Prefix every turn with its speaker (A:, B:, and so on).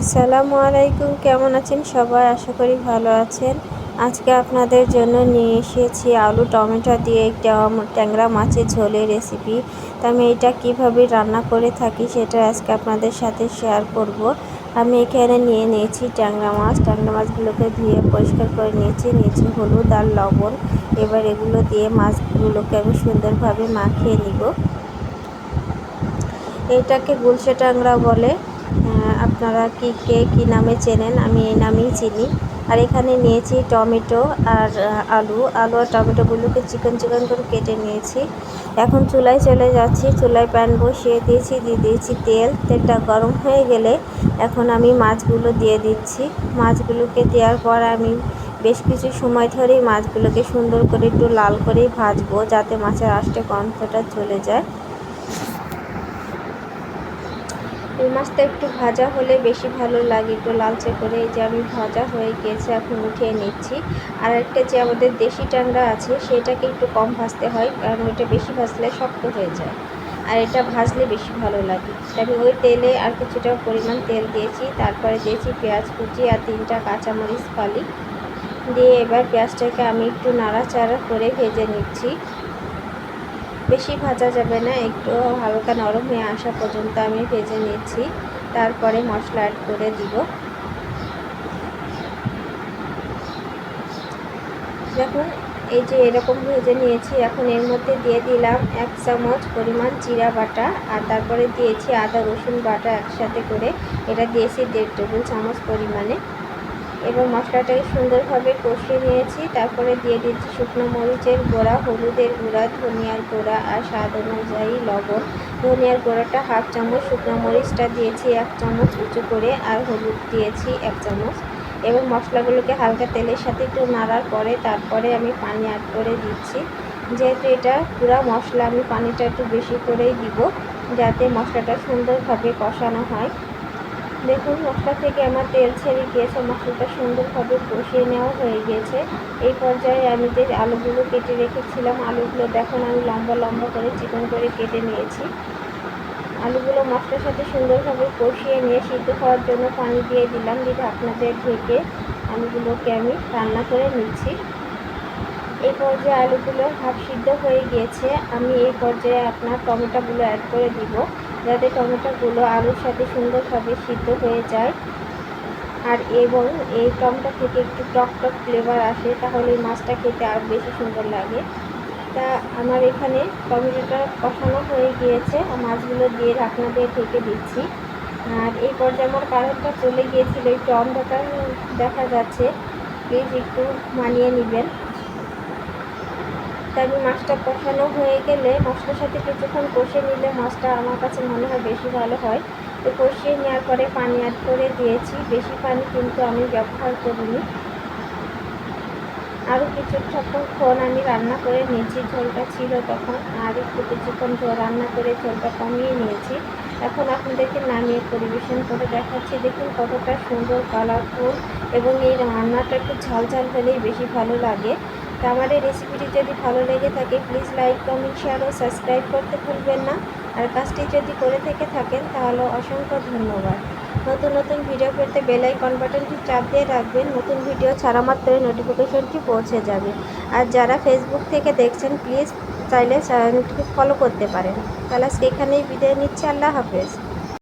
A: আসসালামু আলাইকুম, কেমন আছেন সবাই? আশা করি ভালো আছেন। আজকে আপনাদের জন্য নিয়ে এসেছি আলু, টমেটো দিয়ে একটা ট্যাংরা মাছের ঝোলের রেসিপি তো আমি এটা কীভাবে রান্না করে থাকি সেটা আজকে আপনাদের সাথে শেয়ার করব। আমি এখানে নিয়ে নিয়েছি ট্যাংরা মাছ। ট্যাংরা মাছগুলোকে ধুয়ে পরিষ্কার করে নিয়েছি। নিয়েছি হলুদ আর লবণ। এবার এগুলো দিয়ে মাছগুলোকে আমি সুন্দরভাবে মাখিয়ে নিব। এটাকে গুলশে ট্যাংরা বলে। আপনারা কি কে কী নামে চেনেন, আমি এই নামেই চিনি। আর এখানে নিয়েছি টমেটো আর আলু। আলু আর টমেটোগুলোকে চিকন চিকন করে কেটে নিয়েছি। এখন চুলায় চলে যাচ্ছি। চুলায় প্যান বসিয়ে দিয়েছি, দিয়ে দিয়েছি তেল। তেলটা গরম হয়ে গেলে এখন আমি মাছগুলো দিয়ে দিচ্ছি। মাছগুলোকে দেওয়ার পর আমি বেশ কিছু সময় ধরেই মাছগুলোকে সুন্দর করে একটু লাল করেই ভাজবো, যাতে মাছের আষ্টে গন্ধটা চলে যায় এই মাছটা একটু ভাজা হলে বেশি ভালো লাগে। একটু লালচে করে এই যে আমি ভাজা হয়ে গিয়েছে, এখন উঠিয়ে নিচ্ছি। আর একটা যে আমাদের দেশি ট্যাংরা আছে, সেটাকে একটু কম ভাজতে হয়, কারণ ওইটা বেশি ভাজলে শক্ত হয়ে যায়। আর এটা ভাজলে বেশি ভালো লাগে। আমি ওই তেলে আর কিছুটা পরিমাণ তেল দিয়েছি, তারপরে দিয়েছি পেঁয়াজ কুচি আর তিনটা কাঁচামরিচ ফালি। দিয়ে এবার পেঁয়াজটাকে আমি একটু নাড়াচাড়া করে ভেজে নিচ্ছি। বেশি ভাজা যাবে না, একটু হালকা নরম হয়ে আসা পর্যন্ত আমি ভেজে নিচ্ছি। তারপরে মশলা অ্যাড করে দিব। দেখুন, এই যে এরকম ভেজে নিয়েছি, এখন এর মধ্যে দিয়ে দিলাম এক চামচ পরিমাণ জিরা বাটা আর তারপরে দিয়েছি আদা রসুন বাটা একসাথে করে। এটা দিয়েছি দেড় টেবিল চামচ পরিমাণে। এবার মশলাটাকে সুন্দরভাবে কষিয়ে নিয়েছি। তারপরে দিয়ে দিচ্ছি শুকনো মরিচের গুঁড়া, হলুদের গুঁড়া, ধনিয়ার গুঁড়া আর স্বাদ অনুযায়ী লবণ। ধনিয়ার গুঁড়াটা হাফ চামচ, শুকনো মরিচটা দিয়েছি এক চামচ উঁচু করে আর হলুদ দিয়েছি এক চামচ। এবং মশলাগুলোকে হালকা তেলের সাথে একটু নাড়ার পরে তারপরে আমি পানি অ্যাড করে দিচ্ছি। যেহেতু এটা পুরা মশলা, আমি পানিটা একটু বেশি করেই দিব যাতে মশলাটা সুন্দরভাবে কষানো হয়। দেখুন মশলা থেকে আমার তেল ছেড়ে গিয়েছে মশলাটা সুন্দরভাবে কষিয়ে নেওয়া হয়ে গিয়েছে এই পর্যায়ে আমি যে আলুগুলো কেটে রেখেছিলাম, আলুগুলো দেখুন, আমি লম্বা লম্বা করে চিকন করে কেটে নিয়েছি। আলুগুলো মশলার সাথে সুন্দরভাবে কষিয়ে নিয়ে সিদ্ধ হওয়ার জন্য পানি দিয়ে দিলাম, দিয়ে ঢাকনাতে ঢেকে আলুগুলোকে আমি রান্না করে নিচ্ছি। এই পর্যায়ে আলুগুলো হাফ সিদ্ধ হয়ে গিয়েছে। আমি এই পর্যায়ে আপনার টমেটোগুলো অ্যাড করে দিব। যাতে টমেটোগুলো আলুর সাথে সুন্দরভাবে সিদ্ধ হয়ে যায়। আর এবং এই টমেটো থেকে একটু টক টক ফ্লেভার আসে, তাহলে এই মাছটা খেতে আরও বেশি সুন্দর লাগে। তা আমার এখানে টমেটোটা কষানো হয়ে গিয়েছে মাছগুলো দিয়ে ঢাকনা দিয়ে ঢেকে দিচ্ছি। আর এই পর্যায়ে আমার কারেন্টটা চলে গিয়েছিল একটু অন্ধকার দেখা যাচ্ছে। প্লিজ একটু মানিয়ে নেবেন। তারপর মাছটা কষানো হয়ে গেলে মশলার সাথে কিছুক্ষণ কষে নিলে মাছটা আমার কাছে মনে হয় বেশি ভালো হয়। তো কষিয়ে নেওয়ার পরে পানি অ্যাড করে দিয়েছি। বেশি পানি কিন্তু আমি ব্যবহার করিনি। আরও কিছু কিছুক্ষণ আমি রান্না করে নিয়েছি। ঝোলটা ছিল তখন। আর একটু কিছুক্ষণ রান্না করে ঝোলটা কমিয়ে নিয়েছি। এখন আপনাদেরকে নামিয়ে পরিবেশন করে দেখাচ্ছি। দেখুন কতটা সুন্দর কালারফুল এবং এই রান্নাটা একটু ঝাল ঝাল হলেই বেশি ভালো লাগে। তো এই রেসিপিটি যদি ভালো লেগে থাকে প্লিজ লাইক কমেন্ট শেয়ার ও সাবস্ক্রাইব করতে ভুলবেন না। আর কাজটি যদি করে থেকে থাকেন, তাহলে অসংখ্য ধন্যবাদ। নতুন নতুন ভিডিও পেতে বেলাইকন বাটনটি চাপ দিয়ে রাখবেন। নতুন ভিডিও ছাড়া মাত্রই নোটিফিকেশনটি পৌঁছে যাবে। আর যারা ফেসবুক থেকে দেখছেন প্লিজ চাইলে ফলো করতে পারেন। তাহলে আজকে এখানেই বিদায় নিচ্ছে। আল্লাহ হাফেজ।